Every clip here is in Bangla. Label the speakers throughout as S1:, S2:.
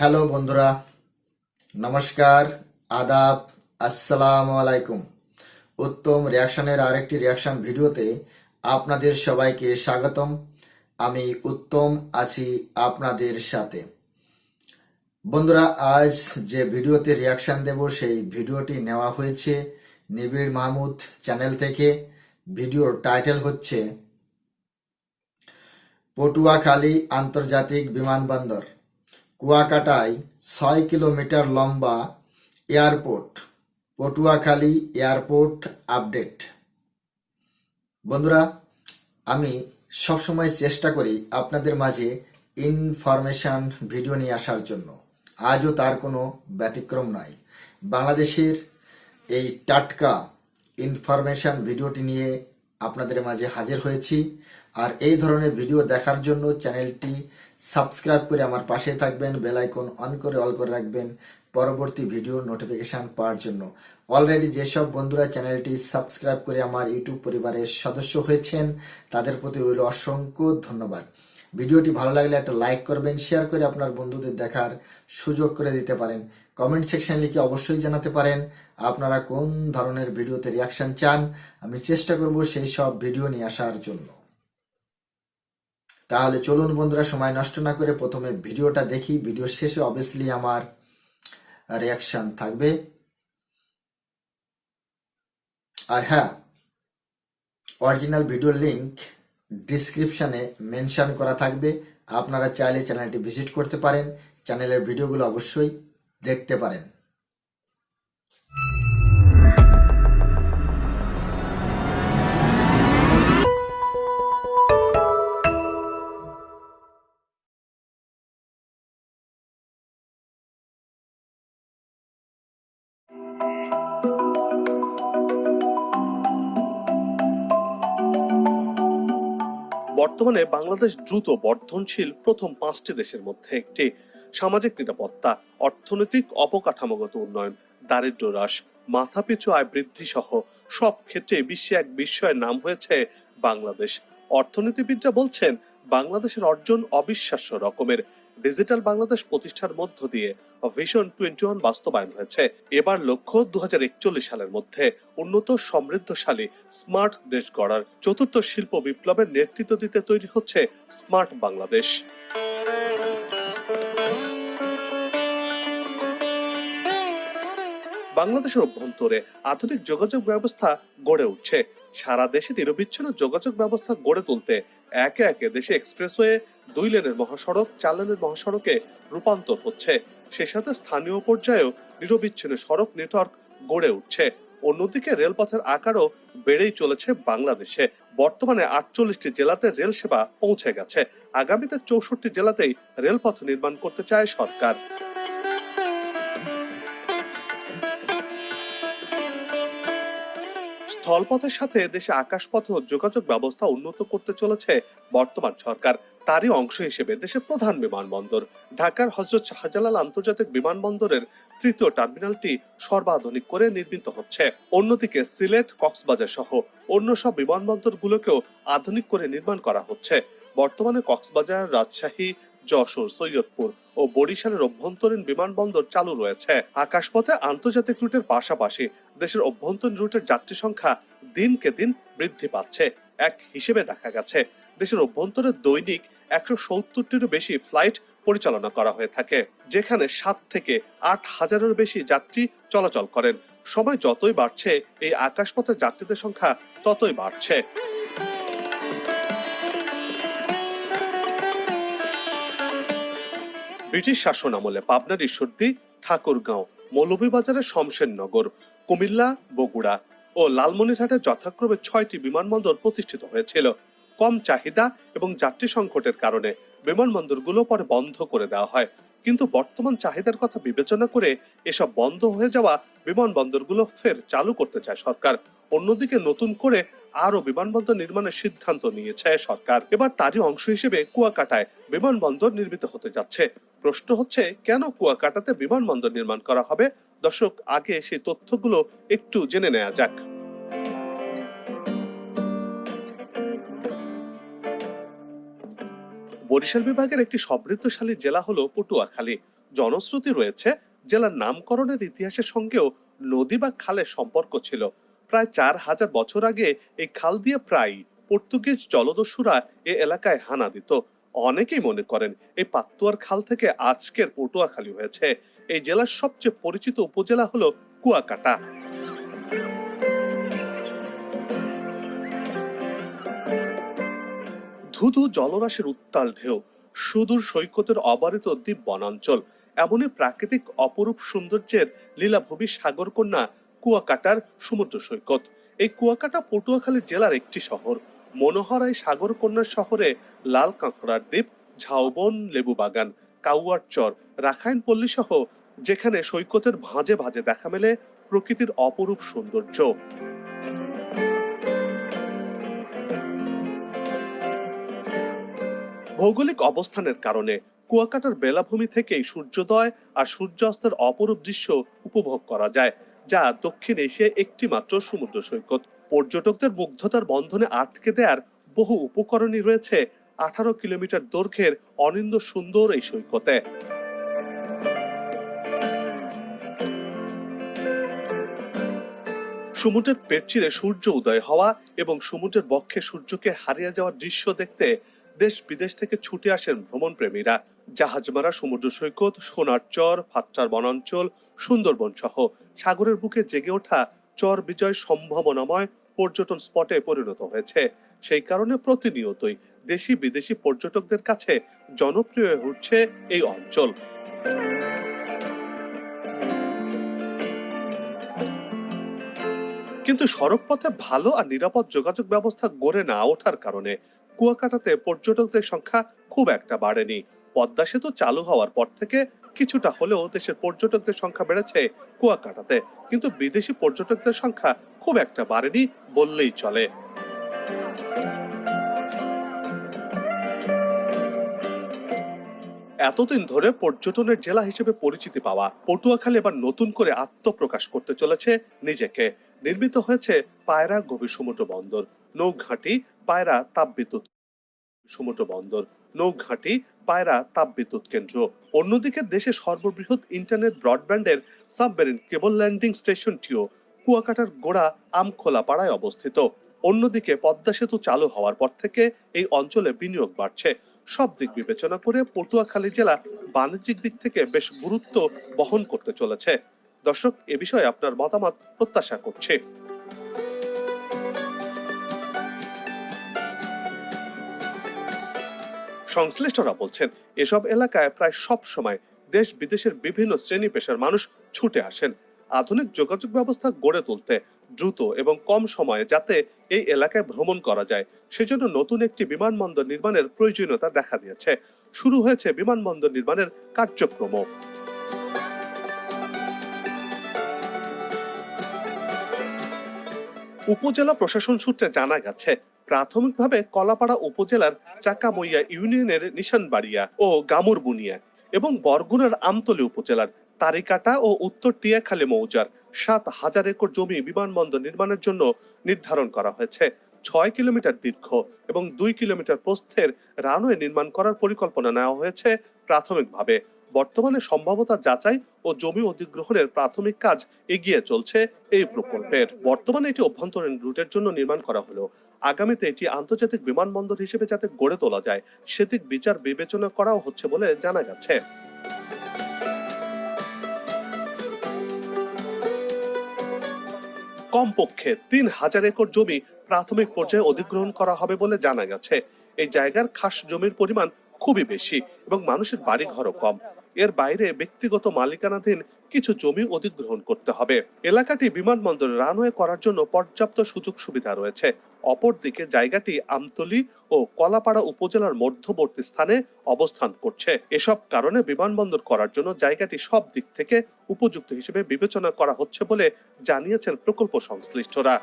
S1: হ্যালো বন্ধুরা, নমস্কার, আদাব, আসসালামু আলাইকুম। উত্তম রিয়াকশনের আরেকটি রিয়াকশন ভিডিওতে আপনাদের সবাইকে স্বাগতম। আমি উত্তম আছি আপনাদের সাথে। বন্ধুরা, আজ যে ভিডিওতে রিয়াকশন দেব, সেই ভিডিওটি নেওয়া হয়েছে নিবিড় মাহমুদ চ্যানেল থেকে। ভিডিওর টাইটেল হচ্ছে, পটুয়াখালী আন্তর্জাতিক বিমানবন্দর। কুয়াকাটায় ছয় কিলোমিটার লম্বা এয়ারপোর্ট, পটুয়াখালী এয়ারপোর্ট আপডেট। বন্ধুরা, আমি সবসময় চেষ্টা করি আপনাদের মাঝে ইনফরমেশন ভিডিও নিয়ে আসার জন্য। আজও তার কোনো ব্যতিক্রম নাই। বাংলাদেশের এই টাটকা ইনফরমেশন ভিডিওটি নিয়ে আপনাদের মাঝে হাজির হয়েছি। আর এই ধরনের ভিডিও দেখার জন্য চ্যানেলটি সাবস্ক্রাইব করে আমার পাশে থাকবেন, বেল আইকন অন করে অল করে রাখবেন পরবর্তী ভিডিওর নোটিফিকেশন পাওয়ার জন্য। অলরেডি যেসব বন্ধুরা চ্যানেলটি সাবস্ক্রাইব করে আমার ইউটিউব পরিবারের সদস্য হয়েছেন, তাদের প্রতি রইল অসংখ্য ধন্যবাদ। ভিডিওটি ভালো লাগলে একটা লাইক করবেন, শেয়ার করে আপনার বন্ধুদের দেখার সুযোগ করে দিতে পারেন। কমেন্ট সেকশন লিখে অবশ্যই জানাতে পারেন, আপনারা কোন ধরনের ভিডিওতে রিয়াকশন চান, আমি চেষ্টা করব সেই সব ভিডিও নিয়ে আসার জন্য। তাহলে চলুন বন্ধুরা, সময় নষ্ট না করে প্রথমে ভিডিওটা দেখি। ভিডিও শেষে অবভিয়াসলি আমার রিয়াকশন থাকবে। আর হ্যাঁ অরিজিনাল ভিডিও লিংক ডিসক্রিপশনে মেনশন করা থাকবে। আপনারা চাইলে চ্যানেলটি ভিজিট করতে পারেন। চ্যানেলের ভিডিওগুলো অবশ্যই দেখতে পারেন।
S2: বর্তমানে বাংলাদেশ দ্রুত বর্ধনশীল প্রথম পাঁচটি দেশের মধ্যে একটি। সামাজিক নিরাপত্তা, অর্থনৈতিক অবকাঠামোগত উন্নয়ন দারিদ্র হ্রাস, মাথাপিছু আয় বৃদ্ধি সহ সব ক্ষেত্রে বিশ্বে এক বিস্ময়ের নাম হয়েছে বাংলাদেশ। অর্থনীতিবিদরা বলছেন, বাংলাদেশের অর্জন অবিশ্বাস্য রকমের। ডিজিটাল বাংলাদেশ প্রতিষ্ঠার মধ্য দিয়ে ভিশন টোয়েন্টি ওয়ান বাস্তবায়ন হয়েছে। এবার লক্ষ্য দু সালের মধ্যে উন্নত, সমৃদ্ধশালী, স্মার্ট দেশ গড়ার চতুর্থ শিল্প বিপ্লবের নেতৃত্ব দিতে তৈরি হচ্ছে স্মার্ট বাংলাদেশ। বাংলাদেশের অভ্যন্তরে আধুনিক যোগাযোগ ব্যবস্থা গড়ে উঠছে। সারা দেশে নিরবিচ্ছিন্ন যোগাযোগ ব্যবস্থা গড়ে তুলতে একে একে দেশে এক্সপ্রেসওয়ে, দুই লেনের মহাসড়ক, চার লেনের মহাসড়কে রূপান্তর হচ্ছে। সে সাথে স্থানীয় পর্যায়েও নিরবিচ্ছিন্ন সড়ক নেটওয়ার্ক গড়ে উঠছে। অন্যদিকে রেলপথের আকারও বেড়েই চলেছে বাংলাদেশে। বর্তমানে আটচল্লিশটি জেলাতে রেল সেবা পৌঁছে গেছে। আগামীতে চৌষট্টি জেলাতেই রেলপথ নির্মাণ করতে চায় সরকার। স্থলপথের সাথে দেশে আকাশপথ যোগাযোগ ব্যবস্থা উন্নত করতে চলেছে বর্তমান সরকার। তারই অংশ হিসেবে দেশের প্রধান বিমানবন্দর। ঢাকার হজরত শাহজালাল আন্তর্জাতিক বিমানবন্দরের তৃতীয় টার্মিনালটি সর্বাধুনিক করে নির্মিত হচ্ছে। অন্যদিকে সিলেট, কক্সবাজার সহ অন্য সব বিমানবন্দরগুলোকেও আধুনিক করে নির্মাণ করা হচ্ছে। বর্তমানে কক্সবাজার, রাজশাহী যশোর, সৈয়দপুর ও বরিশালের অভ্যন্তরীণ বিমানবন্দর চালু রয়েছে। আকাশপথে আন্তর্জাতিক রুটের পাশাপাশি দেশের অভ্যন্তরীণ রুটের যাত্রী সংখ্যা দিনকে দিন বৃদ্ধি পাচ্ছে। এক হিসেবে দেখা গেছে, দেশের অভ্যন্তরে দৈনিক একশো সত্তরটিরও বেশি ফ্লাইট পরিচালনা করা হয়ে থাকে, যেখানে সাত থেকে আট হাজারের বেশি যাত্রী চলাচল করেন। সময় যতই বাড়ছে, এই আকাশপথের যাত্রীদের সংখ্যা ততই বাড়ছে। ব্রিটিশ শাসন আমলে পাবনার ঈশ্বরদী, ঠাকুরগাঁও, মৌলভীবাজারের শমশেরনগর, কুমিল্লা, বগুড়া ও লালমনিরহাটে যথাক্রমে ছয়টি বিমানবন্দর প্রতিষ্ঠিত হয়েছিল। কম চাহিদা এবং যাত্রী সংকটের কারণে বিমানবন্দরগুলো পরে বন্ধ করে দেওয়া হয়। কিন্তু বর্তমান চাহিদার কথা বিবেচনা করে এসব বন্ধ হয়ে যাওয়া বিমানবন্দরগুলো ফের চালু করতে চায় সরকার। অন্যদিকে নতুন করে আরও বিমানবন্দর নির্মাণের সিদ্ধান্ত নিয়েছে সরকার। এবার তারই অংশ হিসেবে কুয়াকাটায় বিমানবন্দর নির্মিত হতে যাচ্ছে। প্রশ্ন হচ্ছে, কেন কুয়াকাটাতে বিমানবন্দর নির্মাণ করা হবে? দর্শক, আগে সেই তথ্যগুলো একটু জেনে নেওয়া যাক। বরিশাল বিভাগের একটি সমৃদ্ধশালী জেলা হলো পটুয়াখালী। জনশ্রুতি রয়েছে, জেলার নামকরণের ইতিহাসের সঙ্গেও নদী বা খালের সম্পর্ক ছিল। প্রায় চার হাজার বছর আগে এই খাল দিয়ে প্রায় পর্তুগিজ জলদস্যুরা এ এলাকায় হানা দিত। অনেকেই মনে করেন এই পাত্তুয়ার খাল থেকে আজকের পটুয়াখালী হয়েছে। এই জেলার সবচেয়ে পরিচিত উপজেলা হলো কুয়াকাটা। ধুধু জলরাশির উত্তাল ঢেউ, সুদূর সৈকতের অবারিত দ্বীপ বনাঞ্চল এমনই প্রাকৃতিক অপরূপ সৌন্দর্যের লীলাভূমি সাগরকন্যা কুয়াকাটার সমুদ্র সৈকত। এই কুয়াকাটা পটুয়াখালী জেলার একটি শহর। মনোহর এই সাগরকন্যার শহরে লাল কাঁকড়ার দ্বীপ, ঝাউবন লেবু বাগান কাউয়ার চর, রাখাইন পল্লী সহ যেখানে সৈকতের ভাঁজে ভাঁজে দেখা মেলে প্রকৃতির অপরূপ সৌন্দর্য। ভৌগোলিক অবস্থানের কারণে কুয়াকাটার বেলাভূমি থেকেই সূর্যোদয় আর সূর্যাস্তের অপরূপ দৃশ্য উপভোগ করা যায়, যা দক্ষিণ এশিয়ায় একটি মাত্র সমুদ্র সৈকত। পর্যটকদের মুগ্ধতার বন্ধনে আটকে দেওয়ার বহু উপকরণই রয়েছে আঠারো কিলোমিটার দৈর্ঘ্যের অনিন্দ সুন্দর এই সৈকতে। সমুদ্রের পেট চিরে সূর্য উদয় হওয়া এবং সমুদ্রের বক্ষে সূর্যকে হারিয়ে যাওয়ার দৃশ্য দেখতে দেশ বিদেশ থেকে ছুটে আসেন ভ্রমণ প্রেমীরা জাহাজমারা সমুদ্র সৈকত, সোনার চর ফাট্টার বনাঞ্চল, সুন্দরবন সহ সাগরের বুকে জেগে ওঠা চর বিজয় সম্ভাবনাময় পর্যটন স্পটে পরিণত হয়েছে। সেই কারণে প্রতিনিয়তই দেশি বিদেশি পর্যটকদের কাছে জনপ্রিয় উঠছে এই অঞ্চল। কিন্তু সড়ক পথে ভালো আর নিরাপদ যোগাযোগ ব্যবস্থা গড়ে না ওঠার কারণে কুয়াকাটাতে পর্যটকদের সংখ্যা খুব একটা বাড়েনি। পদ্মা সেতু চালু হওয়ার পর থেকে কিছুটা হলেও দেশের পর্যটকদের সংখ্যা বেড়েছে কুয়াকাটাতে। কিন্তু বিদেশি পর্যটকদের সংখ্যা খুব একটা বাড়েনি বললেই চলে। এতদিন ধরে পর্যটনের জেলা হিসেবে পরিচিতি পাওয়া, পটুয়াখালী এবার নতুন করে আত্মপ্রকাশ করতে চলেছে নিজেকে। নির্মিত হয়েছে পায়রা গভীর সমুদ্র বন্দর। নৌঘাটি পায়রা তাপবিদ্যুৎ সমুদ্র বন্দর, নৌঘাটি, পায়রা, তাপবিদ্যুৎ কেন্দ্র। অন্যদিকে দেশের সর্ববৃহৎ ইন্টারনেট ব্রডব্যান্ডের সাবমেরিন কেবল ল্যান্ডিং স্টেশনটিও কুয়াকাটার গোড়া আমখোলা পাড়ায় অবস্থিত। অন্যদিকে পদ্মা সেতু চালু হওয়ার পর থেকে এই অঞ্চলে বিনিয়োগ বাড়ছে। সব দিক বিবেচনা করে পটুয়াখালী জেলা বাণিজ্যিক দিক থেকে বেশ গুরুত্ব বহন করতে চলেছে। দর্শক, এ বিষয়ে আপনার মতামত প্রত্যাশা করছি। সংশ্লিষ্টরা বলছেন, এসব এলাকায় প্রায় সব সময় দেশ বিদেশের বিভিন্ন শ্রেণি পেশার মানুষ ছুটে আসেন। আধুনিক যোগাযোগ ব্যবস্থা গড়ে তুলতে দ্রুত এবং কম সময়ে যাতে এই এলাকায় ভ্রমণ করা যায়, সেজন্য নতুন একটি বিমানবন্দর নির্মাণের প্রয়োজনীয়তা দেখা দিয়েছে। শুরু হয়েছে বিমানবন্দর নির্মাণের কার্যক্রম। উপজেলা প্রশাসন সূত্রে জানা গেছে প্রাথমিকভাবে কলাপাড়া উপজেলার চাকামইয়া ইউনিয়নের নিশানবাড়িয়া ও গামুরবুনিয়া এবং বরগুনার আমতলী উপজেলার তারিকাটা ও উত্তর টিয়াখালী মৌজার সাত হাজার একর জমি বিমানবন্দর নির্মাণের জন্য নির্ধারণ করা হয়েছে। ছয় কিলোমিটার দীর্ঘ এবং দুই কিলোমিটার প্রস্থের রানওয়ে নির্মাণ করার পরিকল্পনা নেওয়া হয়েছে প্রাথমিকভাবে। বর্তমানে সম্ভাবতা যাচাই ও জমি অধিগ্রহণের প্রাথমিক কাজ এগিয়ে চলছে এই প্রকল্পের। বর্তমানে এটি অভ্যন্তরীণ রুটের জন্য নির্মাণ করা হলো। আগামীতে এটি আন্তর্জাতিক বিমানবন্দর হিসেবে যাতে গড়ে তোলা যায়, সেদিক বিচার বিবেচনা করাও হচ্ছে বলে জানা গেছে। কমপক্ষে তিন হাজার একর জমি প্রাথমিক পর্যায়ে অধিগ্রহণ করা হবে বলে জানা গেছে। এই জায়গার খাস জমির পরিমাণ খুবই বেশি এবং মানুষের বাড়ি ঘরও কম। এর বাইরে ব্যক্তিগত মালিকানাধীন কিছু জমি অধিগ্রহণ করতে হবে। এলাকাটি বিমানবন্দর রানওয়ে করার জন্য পর্যাপ্ত সুযোগ সুবিধা রয়েছে। অপরদিকে জায়গাটি আমতলী ও কলাপাড়া উপজেলার মধ্যবর্তী স্থানে অবস্থান করছে। এসব কারণে বিমানবন্দর করার জন্য জায়গাটি সব দিক থেকে উপযুক্ত হিসেবে বিবেচনা করা হচ্ছে বলে জানিয়েছেন প্রকল্প সংশ্লিষ্টরা।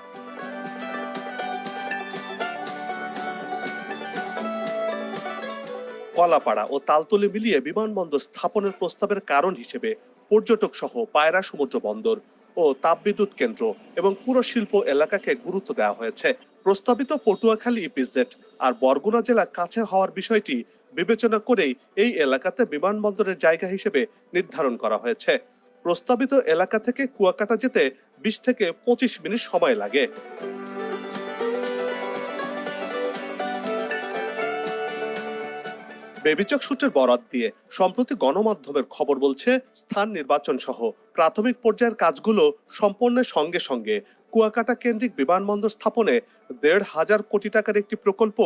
S2: কলাপাড়া ও তালতলি মিলিয়ে বিমানবন্দর স্থাপনের প্রস্তাবের কারণ হিসেবে পর্যটক সহ পায়রা সমুদ্র বন্দর ও তাপবিদ্যুৎ কেন্দ্র এবং পুরো শিল্প এলাকাকে গুরুত্ব দেওয়া হয়েছে। প্রস্তাবিত পটুয়াখালী ইপিজেড আর বরগুনা জেলা কাছে হওয়ার বিষয়টি বিবেচনা করেই এই এলাকাতে বিমানবন্দরের জায়গা হিসেবে নির্ধারণ করা হয়েছে। প্রস্তাবিত এলাকা থেকে কুয়াকাটা যেতে বিশ থেকে পঁচিশ মিনিট সময় লাগে। বেবিচক সূত্রের বরাত দিয়ে সম্প্রতি গণমাধ্যমের খবর বলছে, স্থান নির্বাচন সহ প্রাথমিক পর্যায়ের কাজগুলো সম্পন্নের সঙ্গে সঙ্গে কুয়াকাটা কেন্দ্রিক বিমানবন্দর স্থাপনে দেড় হাজার কোটি টাকার একটি প্রকল্প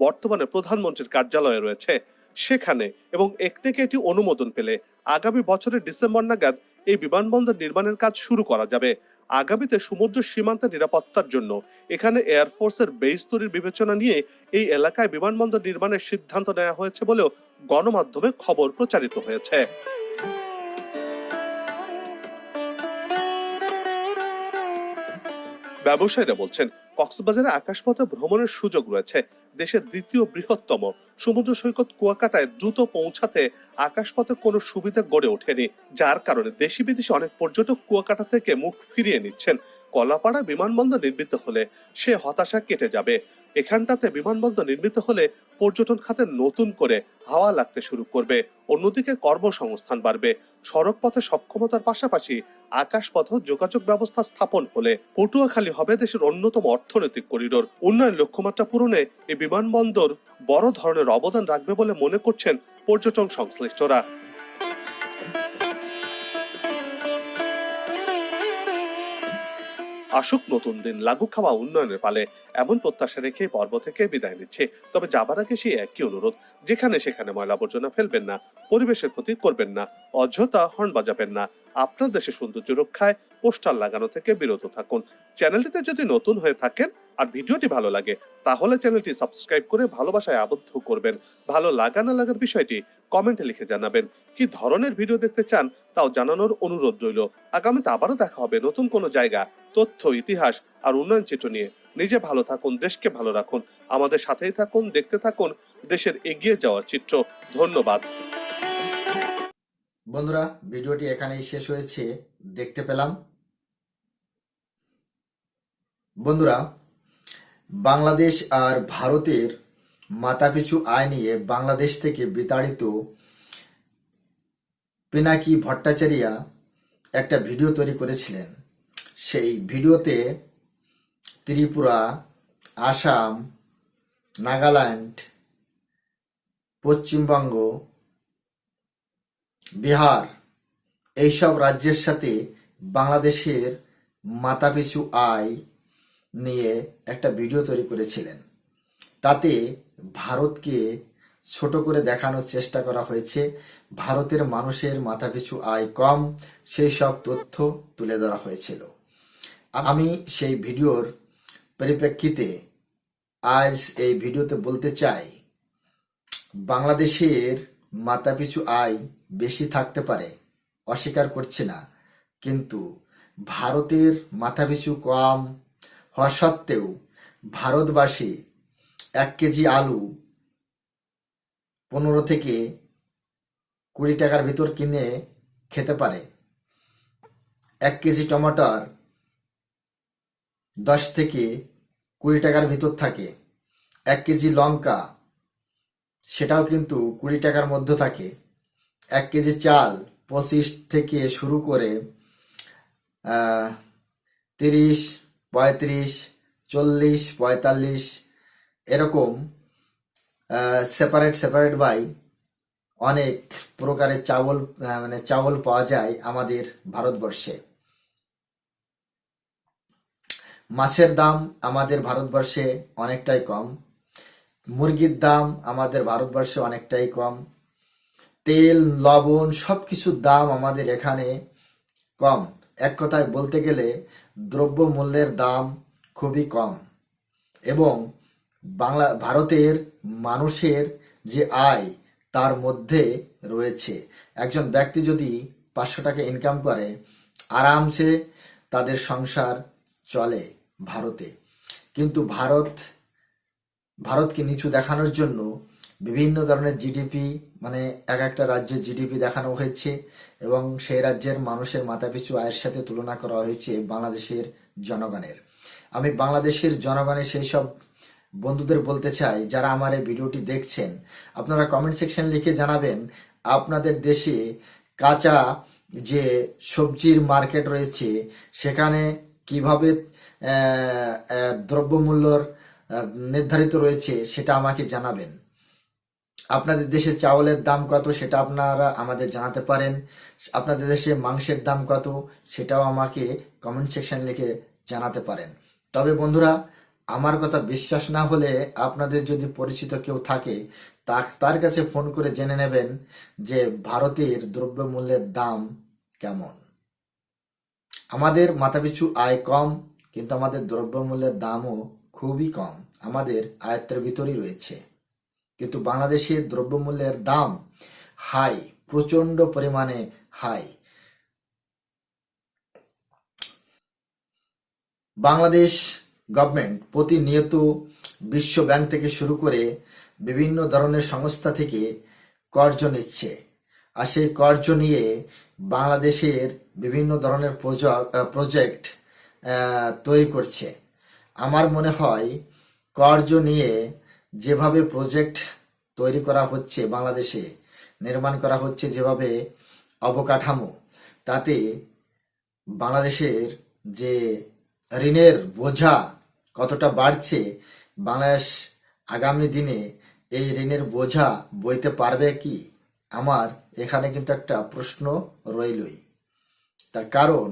S2: বর্তমানে প্রধানমন্ত্রীর কার্যালয়ে রয়েছে। সেখানে এবং একটেকে এটি অনুমোদন পেলে আগামী বছরের ডিসেম্বর নাগাদ এই বিমানবন্দর নির্মাণের কাজ শুরু করা যাবে। আগামীতে সমুদ্র সীমান্তের নিরাপত্তার জন্য এখানে এয়ারফোর্সের বেস তৈরির বিবেচনা নিয়ে এই এলাকায় বিমানবন্দর নির্মাণের সিদ্ধান্ত নেওয়া হয়েছে বলেও গণমাধ্যমে খবর প্রচারিত হয়েছে। ব্যবসায়ীরা বলছেন, কক্সবাজারে আকাশপথে ভ্রমণের সুযোগ রয়েছে। দেশের দ্বিতীয় বৃহত্তম সমুদ্র সৈকত কুয়াকাটায় দ্রুত পৌঁছাতে আকাশপথে কোনো সুবিধা গড়ে ওঠেনি, যার কারণে দেশি বিদেশি অনেক পর্যটক কুয়াকাটা থেকে মুখ ফিরিয়ে নিচ্ছেন। কলাপাড়া বিমানবন্দর নির্মিত হলে সে হতাশা কেটে যাবে। এখানটাতে বিমানবন্দর নির্মিত হলে পর্যটন খাতে নতুন করে হাওয়া লাগতে শুরু করবে। অন্যদিকে কর্মসংস্থান বাড়বে। সড়ক পথে সক্ষমতার পাশাপাশি আকাশপথ যোগাযোগ ব্যবস্থা স্থাপন হলে পটুয়াখালী হবে দেশের অন্যতম অর্থনৈতিক করিডোর। উন্নয়ন লক্ষ্যমাত্রা পূরণে এই বিমানবন্দর বড় ধরনের অবদান রাখবে বলে মনে করছেন পর্যটন সংশ্লিষ্টরা। আসুক, নতুন দিন লাগু খাওয়া উন্নয়নের পালে, এমন প্রত্যাশা রেখে পর্ব থেকে বিদায় নিচ্ছে। তবে যাবার আগে সেই একই অনুরোধ, যেখানে সেখানে ময়লা আবর্জনা ফেলবেন না, পরিবেশের ক্ষতি করবেন না, অযথা হর্ন বাজাবেন না। আপনার দেশে সৌন্দর্য রক্ষায় পোস্টার লাগানো থেকে বিরত থাকুন। চ্যানেলটিতে যদি নতুন হয়ে থাকেন আর ভিডিওটি ভালো লাগে, তাহলে চ্যানেলটি সাবস্ক্রাইব করে ভালোবাসায় আবদ্ধ করবেন। ভালো লাগা না লাগার বিষয়টি কমেন্টে লিখে জানাবেন। কি ধরনের ভিডিও দেখতে চান, তাও জানানোর অনুরোধ রইল। আগামীতে আবারও দেখা হবে নতুন কোনো জায়গা। তথ্য, ইতিহাস আর উন্নয়ন চিত্র নিয়ে। নিজে ভালো থাকুন, দেশকে ভালো রাখুন। আমাদের সাথেই থাকুন, দেখতে থাকুন দেশের এগিয়ে যাওয়ার চিত্র। ধন্যবাদ।
S1: বন্ধুরা, ভিডিওটি এখানেই শেষ হয়েছে। দেখতে পেলাম। বন্ধুরা, বাংলাদেশ আর ভারতের মাথাপিছু আয় নিয়ে বাংলাদেশ থেকে বিতাড়িত পিনাকি ভট্টাচারিয়া একটা ভিডিও তৈরি করেছিলেন। সেই ভিডিওতে ত্রিপুরা, আসাম, নাগাল্যান্ড, পশ্চিমবঙ্গ, বিহার এইসব রাজ্যের সাথে বাংলাদেশের মাথাপিছু আয় নিয়ে একটা ভিডিও তৈরি করেছিলেন। তাতে ভারতকে ছোট করে দেখানোর চেষ্টা করা হয়েছে। ভারতের মানুষের মাথাপিছু আয় কম, সেই সব তথ্য তুলে ধরা হয়েছিল। আমি সেই ভিডিওর পরিপ্রেক্ষিতে আজ এই ভিডিওতে বলতে চাই, বাংলাদেশের মাথাপিছু আয় বেশি থাকতে পারে, অস্বীকার করছে না। কিন্তু ভারতের মাথাপিছু কম হওয়া সত্ত্বেও ভারতবাসী এক কেজি আলু পনেরো থেকে কুড়ি টাকার ভিতর কিনে খেতে পারে। এক কেজি টমাটার দশ থেকে কুড়ি টাকার ভিতর থাকে। এক কেজি লঙ্কা, সেটাও কিন্তু কুড়ি টাকার মধ্যে থাকে। এক কেজি চাল পঁচিশ থেকে শুরু করে তিরিশ, পঁয়ত্রিশ, চল্লিশ, পঁয়তাল্লিশ এরকম সেপারেট সেপারেট বাই অনেক প্রকারের চাউল মানে চাউল পাওয়া যায় আমাদের ভারতবর্ষে। মাছের দাম আমাদের ভারতবর্ষে অনেকটাই কম। মুরগির দাম আমাদের ভারতবর্ষে অনেকটাই কম। তেল, লবণ সবকিছুর দাম আমাদের এখানে কম। এক কথায় বলতে গেলে দ্রব্য মূল্যের দাম খুবই কম। এবং বাংলা, ভারতের মানুষের যে আয়, তার মধ্যে রয়েছে। একজন ব্যক্তি যদি পাঁচশো টাকা ইনকাম করে, আরামসে তাদের সংসার চলে। ভারতে। কিন্তু ভারত, ভারতকে নিচু দেখানোর জন্য বিভিন্ন ধরনের জিডিপি মানে এক একটা রাজ্যের জিডিপি দেখানো হয়েছে এবং সেই রাজ্যের মানুষের মাথাপিছু আয়ের সাথে তুলনা করা হয়েছে বাংলাদেশের জনগণের। আমি বাংলাদেশের জনগণের সেই সব বন্ধুদের বলতে চাই, যারা আমার এই ভিডিওটি দেখছেন। আপনারা কমেন্ট সেকশন লিখে জানাবেন, আপনাদের দেশে কাঁচা যে সবজির মার্কেট রয়েছে, সেখানে কীভাবে দ্রব্যমূল্যর নির্ধারিত রয়েছে, সেটা আমাকে জানাবেন। আপনাদের দেশে চাউলের দাম কত, সেটা আপনারা আমাদের জানাতে পারেন। আপনাদের দেশে মাংসের দাম কত, সেটাও আমাকে কমেন্ট সেকশন লিখে জানাতে পারেন। তবে বন্ধুরা, আমার কথা বিশ্বাস না হলে আপনাদের যদি পরিচিত কেউ থাকে, তা- তার কাছে ফোন করে জেনে নেবেন যে ভারতের দ্রব্যমূল্যের দাম কেমন। আমাদের মাথাপিছু আয় কম কিন্তু আমাদের দ্রব্যমূল্যের দামও খুবই কম। আমাদের আয়ত্তের ভিতরই রয়েছে। কিন্তু বাংলাদেশের দ্রব্যমূল্যের দাম হাই প্রচণ্ড পরিমাণে হাই। বাংলাদেশ গভর্নমেন্ট প্রতিনিয়ত বিশ্ব ব্যাংক থেকে শুরু করে বিভিন্ন ধরনের সংস্থা থেকে কর্জ নিচ্ছে। আর সেই কর্জ নিয়ে বাংলাদেশের বিভিন্ন ধরনের প্রজেক্ট তৈরি করছে। আমার মনে হয় কর্জ নিয়ে যেভাবে প্রজেক্ট তৈরি করা হচ্ছে বাংলাদেশে, নির্মাণ করা হচ্ছে যেভাবে অবকাঠামো, তাতে বাংলাদেশের যে ঋণের বোঝা কতটা বাড়ছে, বাংলাদেশ আগামী দিনে এই ঋণের বোঝা বইতে পারবে কি? আমার এখানে কিন্তু একটা প্রশ্ন রইলই। তার কারণ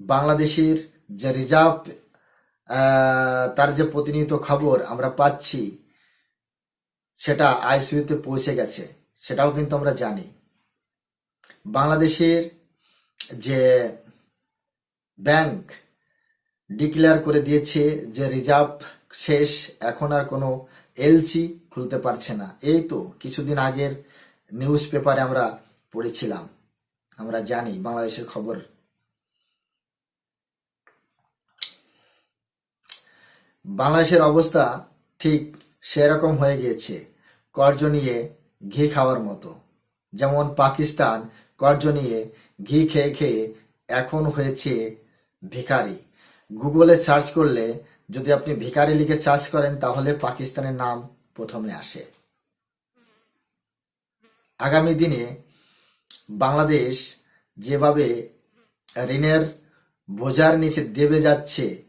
S1: বাংলাদেশের যে রিজার্ভ তার যে প্রতিনিয়ত খবর আমরা পাচ্ছি, সেটা আইসিইউতে পৌঁছে গেছে, সেটাও কিন্তু আমরা জানি। বাংলাদেশের যে ব্যাংক ডিক্লেয়ার করে দিয়েছে যে রিজার্ভ শেষ, এখন আর কোনো এলসি খুলতে পারছে না। এই তো কিছুদিন আগের নিউজ পেপারে আমরা পড়েছিলাম, আমরা জানি বাংলাদেশের খবর। বাংলাদেশের অবস্থা ঠিক সেরকম হয়ে গিয়েছে। কর্জ নিয়ে ঘি খাওয়ার মতো। যেমন পাকিস্তান কর্জ নিয়ে ঘি খেয়ে খেয়ে এখন হয়েছে ভিখারি। গুগলে সার্চ করলে যদি আপনি ভিখারি লিখে সার্চ করেন, তাহলে পাকিস্তানের নাম প্রথমে আসে। আগামী দিনে বাংলাদেশ যেভাবে ঋণের বোঝার নিচে দেবে যাচ্ছে,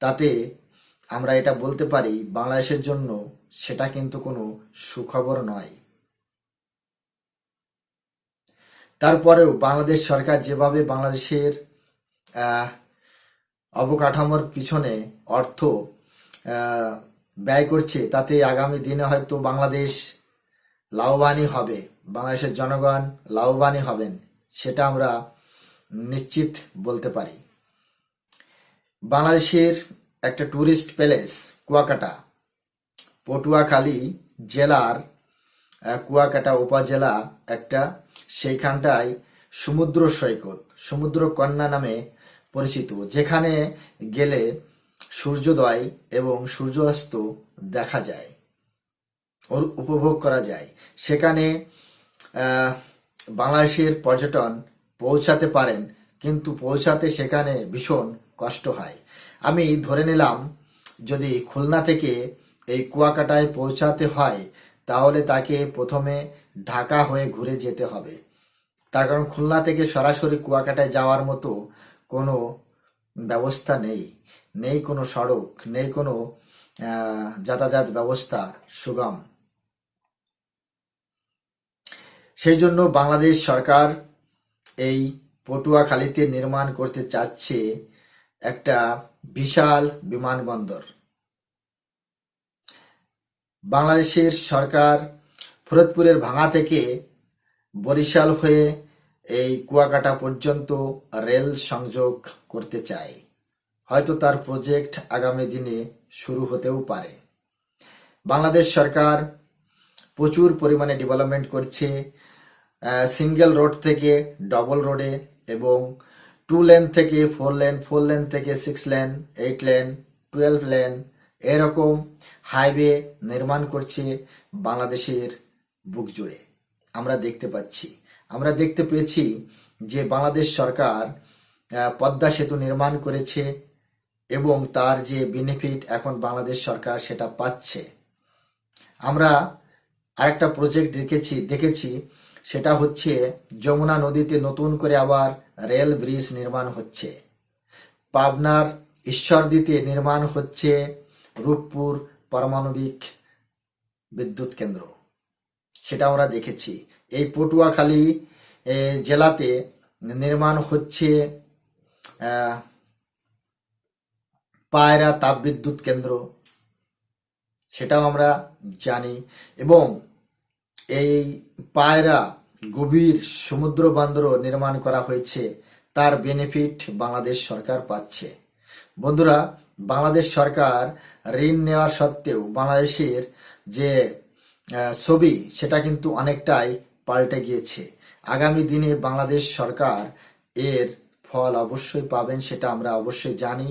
S1: তাতে আমরা এটা বলতে পারি, বাংলাদেশের জন্য সেটা কিন্তু কোনো সুখবর নয়। তারপরেও বাংলাদেশ সরকার যেভাবে বাংলাদেশের অবকাঠামোর পিছনে অর্থ ব্যয় করছে, তাতে আগামী দিনে হয়তো বাংলাদেশ লাভবানই হবে, বাংলাদেশের জনগণ লাভবানই হবেন, সেটা আমরা নিশ্চিত বলতে পারি। বাংলাদেশের একটা ট্যুরিস্ট প্যালেস কুয়াকাটা। পটুয়াখালী জেলার কুয়াকাটা উপজেলা একটা, সেইখানটায় সমুদ্র সৈকত, সমুদ্র কন্যা নামে পরিচিত, যেখানে গেলে সূর্যোদয় এবং সূর্যাস্ত দেখা যায়, ওর উপভোগ করা যায়। সেখানে বাংলাদেশের পর্যটন পৌঁছাতে পারেন, কিন্তু পৌঁছাতে সেখানে ভীষণ কষ্ট হয়। আমি ধরে নিলাম, যদি খুলনা থেকে এই কুয়াকাটায় পৌঁছাতে হয়, তাহলে তাকে প্রথমে ঢাকা হয়ে ঘুরে যেতে হবে। তার কারণ খুলনা থেকে সরাসরি কুয়াকাটায় যাওয়ার মতো কোনো ব্যবস্থা নেই। নেই কোনো সড়ক, নেই কোনো যাতায়াত ব্যবস্থা, সুগম। সেই জন্য বাংলাদেশ সরকার এই পটুয়াখালীতে নির্মাণ করতে চাচ্ছে একটা বিশাল বিমানবন্দর। বাংলাদেশের সরকার ফরিদপুরের ভাঙা থেকে বরিশাল হয়ে এই কুয়াকাটা পর্যন্ত রেল সংযোগ করতে চায়। হয়তো তার প্রজেক্ট আগামী দিনে শুরু হতেও পারে। বাংলাদেশ সরকার প্রচুর পরিমাণে ডেভেলপমেন্ট করছে সিঙ্গেল রোড থেকে ডবল রোডে এবং টু লেন থেকে ফোর লেন ফোর লেন থেকে six lane eight lane twelve lane এরকম হাইওয়ে নির্মাণ করছে বাংলাদেশের বুক জুড়ে। আমরা দেখতে পাচ্ছি। আমরা দেখতে পেয়েছি যে বাংলাদেশ সরকার পদ্মা সেতু নির্মাণ করেছে এবং তার যে বেনিফিট এখন বাংলাদেশ সরকার সেটা পাচ্ছে। আমরা আরেকটা প্রজেক্ট দেখেছি দেখেছি সেটা হচ্ছে যমুনা নদীতে নতুন করে আবার রেল ব্রিজ নির্মাণ হচ্ছে। পাবনার ঈশ্বরদীতে নির্মাণ হচ্ছে রূপপুর পারমাণবিক বিদ্যুৎ কেন্দ্র। সেটা আমরা দেখেছি। এই পটুয়াখালী জেলাতে নির্মাণ হচ্ছে পায়রা তাপবিদ্যুৎ কেন্দ্র। সেটাও আমরা জানি। এবং এই পায়রা গভীর সমুদ্র বন্দরও নির্মাণ করা হয়েছে। তার বেনিফিট বাংলাদেশ সরকার পাচ্ছে। বন্ধুরা, বাংলাদেশ সরকার ঋণ নেওয়া সত্ত্বেও বাংলাদেশের যে ছবি, সেটা কিন্তু অনেকটাই পাল্টে গিয়েছে। আগামী দিনে বাংলাদেশ সরকার এর ফল অবশ্যই পাবেন, সেটা আমরা অবশ্যই জানি।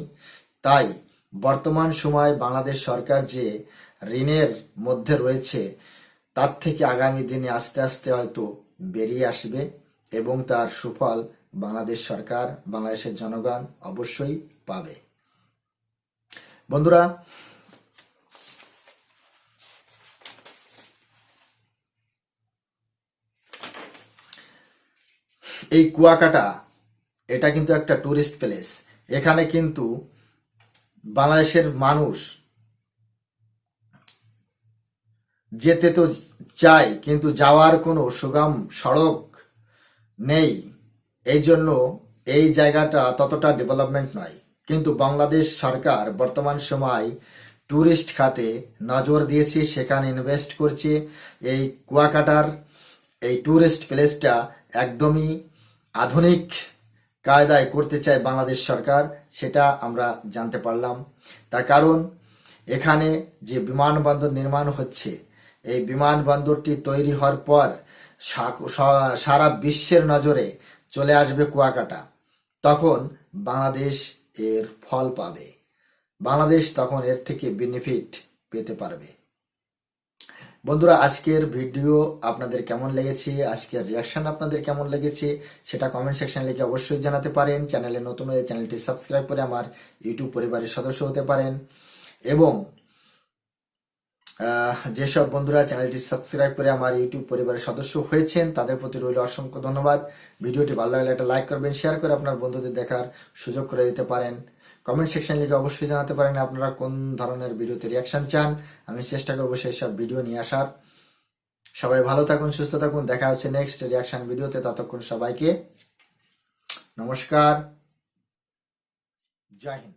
S1: তাই বর্তমান সময় বাংলাদেশ সরকার যে ঋণের মধ্যে রয়েছে তার থেকে আগামী দিনে আস্তে আস্তে হয়তো বেরিয়ে আসবে এবং তার সুফল বাংলাদেশ সরকার, বাংলাদেশের জনগণ অবশ্যই পাবে। বন্ধুরা, এই কুয়াকাটা, এটা কিন্তু একটা টুরিস্ট প্লেস এখানে কিন্তু বাংলাদেশের মানুষ যেতে তো চাই, কিন্তু যাওয়ার কোনো সুগম সড়ক নেই। এই জন্য এই জায়গাটা ততটা ডেভেলপমেন্ট নয়। কিন্তু বাংলাদেশ সরকার বর্তমান সময় ট্যুরিস্ট খাতে নজর দিয়েছে, সেখানে ইনভেস্ট করছে। এই কুয়াকাটার এই ট্যুরিস্ট প্লেসটা একদমই আধুনিক কায়দায় করতে চায় বাংলাদেশ সরকার, সেটা আমরা জানতে পারলাম। তার কারণ, এখানে যে বিমানবন্দর নির্মাণ হচ্ছে এই বিমানবন্দরটি তৈরি হওয়ার পর সারা বিশ্বের নজরে চলে আসবে কুয়াকাটা। তখন বাংলাদেশ এর ফল পাবে। বাংলাদেশ তখন এর থেকে বেনিফিট পেতে পারবে। বন্ধুরা, আজকের ভিডিও আপনাদের কেমন লেগেছে? আজকের রিয়াকশন আপনাদের কেমন লেগেছে? সেটা কমেন্ট সেকশনে লিখে অবশ্যই জানাতে পারেন। চ্যানেলে নতুন হয়ে চ্যানেলটি সাবস্ক্রাইব করে আমার ইউটিউব পরিবারের সদস্য হতে পারেন। এবং যেসব বন্ধুরা চ্যানেলটি সাবস্ক্রাইব করে আমার ইউটিউব পরিবারের সদস্য হয়েছেন, তাদের প্রতি রইল অসংখ্য ধন্যবাদ। ভিডিওটি ভালো লাগলে একটা লাইক করবেন শেয়ার করে আপনার বন্ধুদের দেখার সুযোগ করে দিতে পারেন। কমেন্ট সেকশন লিখে অবশ্যই জানাতে পারেন আপনারা কোন ধরনের ভিডিওতে রিয়াকশন চান। আমি চেষ্টা করব সেই সব ভিডিও নিয়ে আসার। সবাই ভালো থাকুন, সুস্থ থাকুন। দেখা হচ্ছে নেক্সট রিয়াকশন ভিডিওতে। ততক্ষণ সবাইকে নমস্কার। জয় হিন্দ।